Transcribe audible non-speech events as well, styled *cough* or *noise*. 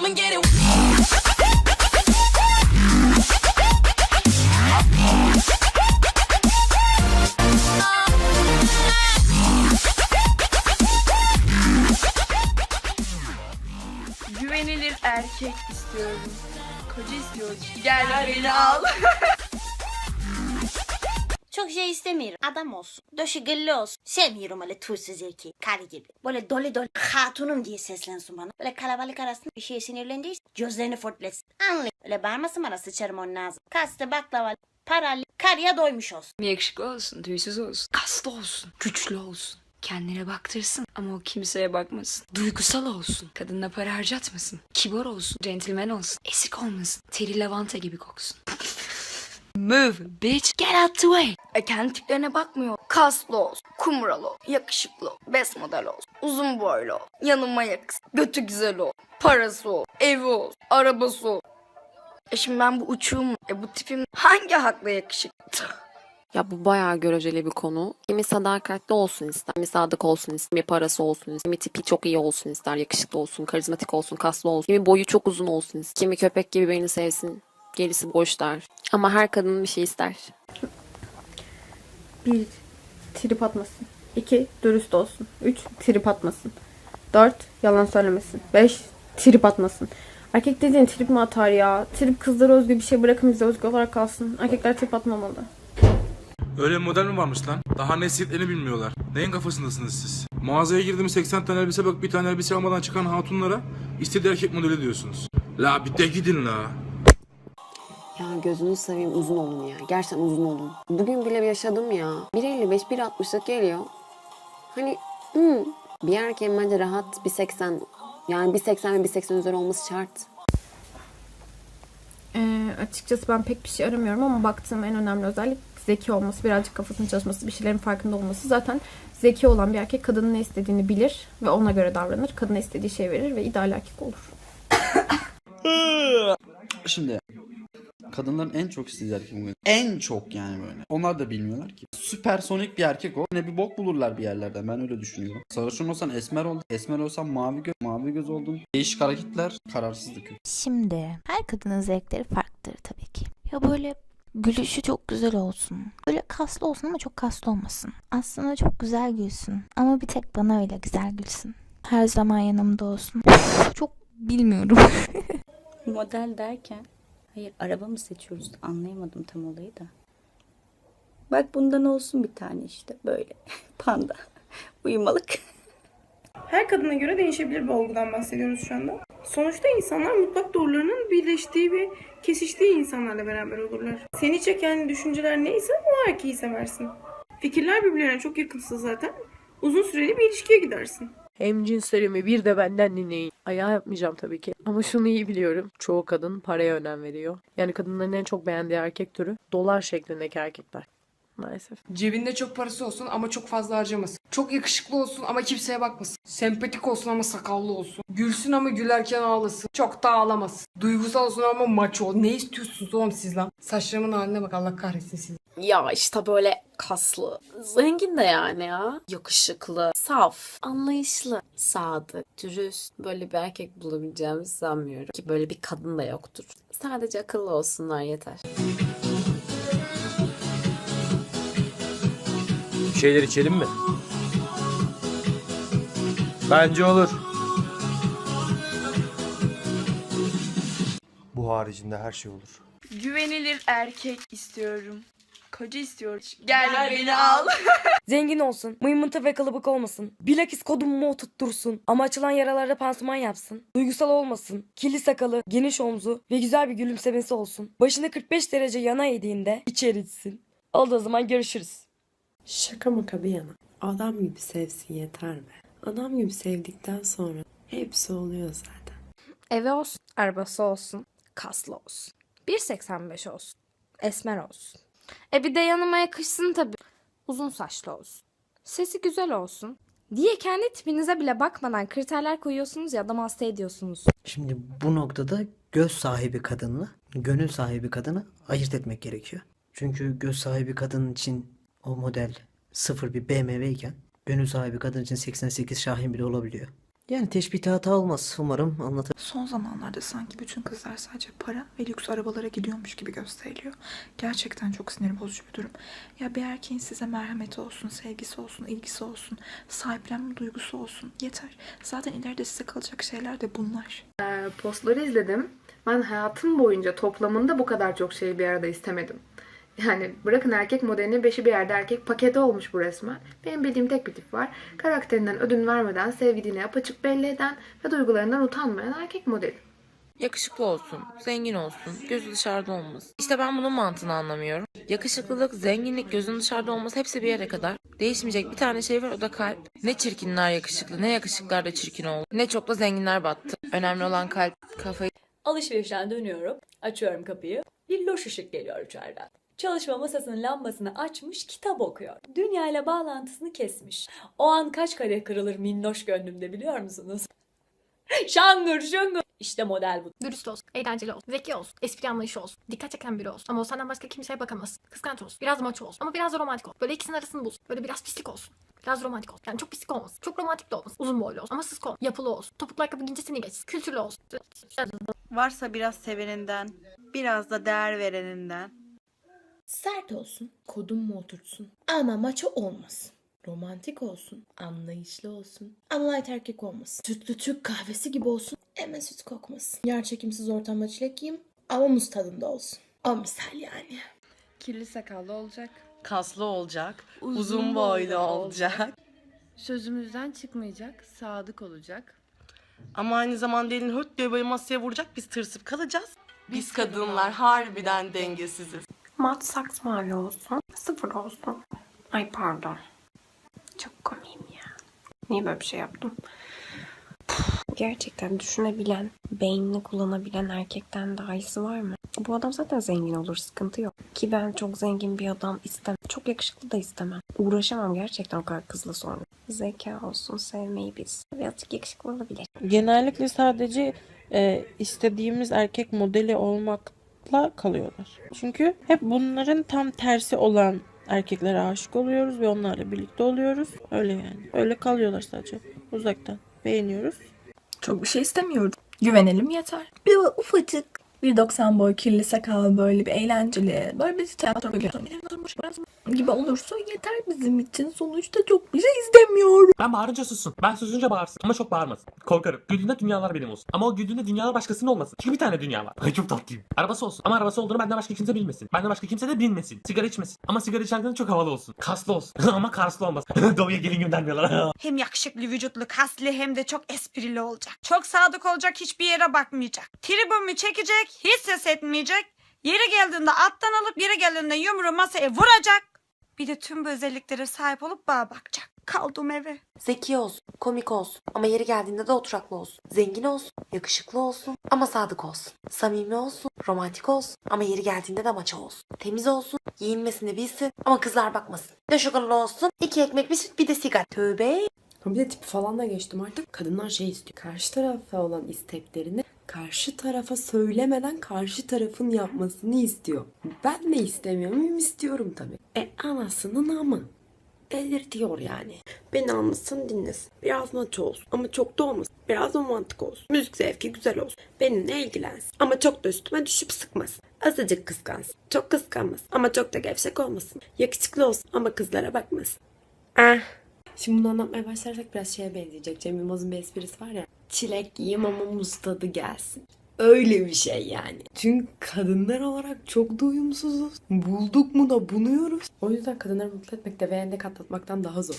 come and get it. Güvenilir erkek istiyorum. Koca istiyorum. Gel, beni al. *laughs* Çok şey istemiyorum. Adam olsun. Döşü gıllı olsun. Sevmiyorum öyle tuysuz erkeği. Karı gibi. Böyle dolu dolu hatunum diye seslensin bana. Böyle kalabalık arasında bir şeye sinirlendiyse gözlerini fırtlasın. Anlayın. Öyle bağırmasın bana sıçarım onun ağzına. Kastı baklava, paralı, karıya doymuş olsun. Yakışıklı olsun, tüysüz olsun, kaslı olsun, güçlü olsun. Kendine baktırsın ama o kimseye bakmasın. Duygusal olsun. Kadınla para harcatmasın. Kibar olsun. Centilmen olsun. Esik olmasın. Teri lavanta gibi koksun. Move bitch. Get out the way. E kendi tiplerine bakmıyor. Kaslı olsun, kumral ol, yakışıklı ol, best model olsun, uzun boylu ol, yanıma yakın, götü güzel ol, parası ol, evi ol, arabası ol. E şimdi ben bu uçuğum, e bu tipim hangi hakla yakışıklı? *laughs* Ya bu bayağı göreceli bir konu. Kimi sadakatli olsun ister, kimi sadık olsun ister, kimi parası olsun ister, kimi tipi çok iyi olsun ister, yakışıklı olsun, karizmatik olsun, kaslı olsun, kimi boyu çok uzun olsun ister, kimi köpek gibi beni sevsin, gerisi boş der. Ama her kadın bir şey ister. 1. Trip atmasın. 2. Dürüst olsun. 3. Trip atmasın. 4. Yalan söylemesin. 5. Trip atmasın. Erkek dediğin trip mi atar ya? Trip kızlara özgü bir şey bırakın bize özgü olarak kalsın. Erkekler trip atmamalı. Öyle bir model mi varmış lan? Daha ne istediklerini bilmiyorlar. Neyin kafasındasınız siz? Mağazaya girdim 80 tane elbise bak bir tane elbise almadan çıkan hatunlara istediği erkek modeli diyorsunuz. La bir de gidin la. Ya gözünü seveyim uzun olun ya. Gerçekten uzun olun. Bugün bile yaşadım ya. 1.55, 1.60'lık geliyor. Hani hmm, bir erkeğin bence rahat 1.80 yani 1.80 ve 1.80 üzeri olması şart. Ee, açıkçası ben pek bir şey aramıyorum ama baktığım en önemli özellik zeki olması, birazcık kafasının çalışması, bir şeylerin farkında olması. Zaten zeki olan bir erkek kadının ne istediğini bilir ve ona göre davranır. Kadına istediği şey verir ve ideal erkek olur. *coughs* Şimdi kadınların en çok istediği erkek bugün. En çok yani böyle. Onlar da bilmiyorlar ki. Süpersonik bir erkek o. Ne bir bok bulurlar bir yerlerden. Ben öyle düşünüyorum. Sarışın olsan esmer ol. Esmer olsan mavi göz. Mavi göz oldun. Değişik hareketler. Kararsızlık. Şimdi her kadının zevkleri farklıdır tabii ki. Ya böyle gülüşü çok güzel olsun. Böyle kaslı olsun ama çok kaslı olmasın. Aslında çok güzel gülsün. Ama bir tek bana öyle güzel gülsün. Her zaman yanımda olsun. Çok bilmiyorum. *laughs* Model derken hayır araba mı seçiyoruz anlayamadım tam olayı da. Bak bundan olsun bir tane işte böyle *laughs* panda *laughs* uyumalık. Her kadına göre değişebilir bir olgudan bahsediyoruz şu anda. Sonuçta insanlar mutlak doğrularının birleştiği ve kesiştiği insanlarla beraber olurlar. Seni çeken düşünceler neyse o erkeği seversin. Fikirler birbirlerine çok yakınsa zaten uzun süreli bir ilişkiye gidersin. Hem cinslerimi bir de benden dinleyin. Ayağı yapmayacağım tabii ki. Ama şunu iyi biliyorum. Çoğu kadın paraya önem veriyor. Yani kadınların en çok beğendiği erkek türü dolar şeklindeki erkekler. Maalesef. Cebinde çok parası olsun ama çok fazla harcamasın. Çok yakışıklı olsun ama kimseye bakmasın. Sempatik olsun ama sakallı olsun. Gülsün ama gülerken ağlasın. Çok da ağlamasın. Duygusal olsun ama maç. Ne istiyorsunuz oğlum siz lan? Saçlarımın haline bak Allah kahretsin sizi. Ya işte böyle kaslı, zengin de yani ya. Yakışıklı, saf, anlayışlı, sadık, dürüst. Böyle bir erkek bulabileceğimizi sanmıyorum. Ki böyle bir kadın da yoktur. Sadece akıllı olsunlar yeter. Bir şeyler içelim mi? Bence olur. Bu haricinde her şey olur. Güvenilir erkek istiyorum. Koca istiyorum. Gel, beni al. *laughs* Zengin olsun, mıymıntı ve kılıbık olmasın. Bilakis kodumu oturttursun. Ama açılan yaralarda pansuman yapsın. Duygusal olmasın. Kirli sakalı, geniş omzu ve güzel bir gülümsemesi olsun. Başını 45 derece yana eğdiğinde içeri içsin. Oldu o zaman görüşürüz. Şaka maka bir yana. Adam gibi sevsin yeter be. Adam gibi sevdikten sonra hepsi oluyor zaten. Evi olsun, arabası olsun, kaslı olsun. 1.85 olsun, esmer olsun. E bir de yanıma yakışsın tabii. Uzun saçlı olsun. Sesi güzel olsun. Diye kendi tipinize bile bakmadan kriterler koyuyorsunuz ya adam hasta ediyorsunuz. Şimdi bu noktada göz sahibi kadınla gönül sahibi kadını ayırt etmek gerekiyor. Çünkü göz sahibi kadın için o model sıfır bir BMW iken gönül sahibi kadın için 88 Şahin bile olabiliyor. Yani teşbihte hata olmaz. Umarım anlatır. Son zamanlarda sanki bütün kızlar sadece para ve lüks arabalara gidiyormuş gibi gösteriliyor. Gerçekten çok sinir bozucu bir durum. Ya bir erkeğin size merhameti olsun, sevgisi olsun, ilgisi olsun, sahiplenme duygusu olsun. Yeter. Zaten ileride size kalacak şeyler de bunlar. postları izledim. Ben hayatım boyunca toplamında bu kadar çok şeyi bir arada istemedim. Yani bırakın erkek modelini beşi bir yerde erkek paketi olmuş bu resmen. Benim bildiğim tek bir tip var. Karakterinden ödün vermeden sevdiğini apaçık belli eden ve duygularından utanmayan erkek modeli. Yakışıklı olsun, zengin olsun, gözü dışarıda olmasın. İşte ben bunun mantığını anlamıyorum. Yakışıklılık, zenginlik, gözün dışarıda olması hepsi bir yere kadar. Değişmeyecek bir tane şey var o da kalp. Ne çirkinler yakışıklı, ne yakışıklılar da çirkin oldu. Ne çok da zenginler battı. Önemli olan kalp, kafayı Alışverişten dönüyorum. Açıyorum kapıyı. Bir loş ışık geliyor içeriden. Çalışma masasının lambasını açmış kitap okuyor. Dünya ile bağlantısını kesmiş. O an kaç kare kırılır minnoş gönlümde biliyor musunuz? *laughs* şangır şungur. İşte model bu. Dürüst olsun, eğlenceli olsun, zeki olsun, espri anlayışı olsun, dikkat çeken biri olsun. Ama o senden başka kimseye bakamaz. Kıskanç olsun, biraz maço olsun ama biraz da romantik olsun. Böyle ikisinin arasını bulsun. Böyle biraz pislik olsun. Biraz romantik olsun. Yani çok pislik olmasın. Çok romantik de olmasın. Uzun boylu olsun ama sısk olsun. Yapılı olsun. Topuklu ayakkabı gincesini geçsin. Kültürlü olsun. Varsa biraz seveninden, biraz da değer vereninden. Sert olsun, kodum mu oturtsun. Ama maço olmasın. Romantik olsun, anlayışlı olsun. Ama light erkek olmasın. Sütlü Türk kahvesi gibi olsun. Hemen süt kokmasın. Yer çekimsiz ortamda çilek yiyeyim. Ama muz tadında olsun. O misal yani. Kirli sakallı olacak. Kaslı olacak, Uzun uzun, boylu boylu olacak. Sözümüzden çıkmayacak, sadık olacak. Ama aynı zamanda elini höt diye böyle masaya vuracak, biz tırsıp kalacağız. Biz kadınlar harbiden dengesiziz. Mat saks mavi olsun. Sıfır olsun. Ay pardon. Çok komiyim ya. Niye böyle bir şey yaptım? Gerçekten düşünebilen, beynini kullanabilen erkekten daha iyisi var mı? Bu adam zaten zengin olur, sıkıntı yok. Ki ben çok zengin bir adam istemem. Çok yakışıklı da istemem. Uğraşamam gerçekten o kadar kızla sonra. Zeka olsun, sevmeyi biz. Birazcık yakışıklı olabilir. Genellikle sadece e, istediğimiz erkek modeli olmakla kalıyorlar. Çünkü hep bunların tam tersi olan erkeklere aşık oluyoruz ve onlarla birlikte oluyoruz. Öyle yani. Öyle kalıyorlar sadece. Uzaktan. Beğeniyoruz. Çok bir şey istemiyorum. Güvenelim yeter. Bir ufacık 1.90 boy kirli sakal böyle bir eğlenceli böyle bir tiyatro gibi olursa yeter bizim için. Sonuçta çok bir şey istemiyorum. Ben bağırınca sussun. Ben susunca bağırsın. Ama çok bağırmasın. Korkarım. Güldüğünde dünyalar benim olsun. Ama o güldüğünde dünyalar başkasının olmasın. Çünkü bir tane dünya var. Ay çok tatlıyım. Arabası olsun. Ama arabası olduğunu benden başka kimse bilmesin. Benden başka kimse de bilmesin. Sigara içmesin. Ama sigara içerken çok havalı olsun. Kaslı olsun. *laughs* Ama karslı olmasın. *laughs* Doğuya gelin göndermiyorlar. *laughs* Hem yakışıklı vücutlu, kaslı hem de çok esprili olacak. Çok sadık olacak, hiçbir yere bakmayacak. Tribümü çekecek, hiç ses etmeyecek. Yeri geldiğinde alttan alıp yeri geldiğinde yumruğu masaya vuracak. Bir de tüm bu özelliklere sahip olup bana bakacak. Kaldım eve. Zeki olsun, komik olsun ama yeri geldiğinde de oturaklı olsun. Zengin olsun, yakışıklı olsun ama sadık olsun. Samimi olsun, romantik olsun ama yeri geldiğinde de maça olsun. Temiz olsun, giyinmesini bilsin ama kızlar bakmasın. Döşükürlü olsun, iki ekmek bir süt bir de sigara. Tövbe. Bir de tipi falan da geçtim artık. Kadınlar şey istiyor. Karşı tarafa olan isteklerini karşı tarafa söylemeden karşı tarafın yapmasını istiyor. Ben de istemiyor muyum? İstiyorum tabii. E anasının amı. Delirtiyor yani. Beni anlasın dinlesin. Biraz maço olsun ama çok da olmasın. Biraz romantik olsun. Müzik zevki güzel olsun. Benimle ilgilensin. Ama çok da üstüme düşüp sıkmasın. Azıcık kıskansın. Çok kıskanmasın. Ama çok da gevşek olmasın. Yakışıklı olsun ama kızlara bakmasın. Ah. Şimdi bunu anlatmaya başlarsak biraz şeye benzeyecek. Cem Yılmaz'ın bir esprisi var ya. Çilek yiyeyim ama muz tadı gelsin. Öyle bir şey yani. Çünkü kadınlar olarak çok da uyumsuzuz. Bulduk mu da bunuyoruz. O yüzden kadınları mutlu etmek de beğendi katlatmaktan daha zor.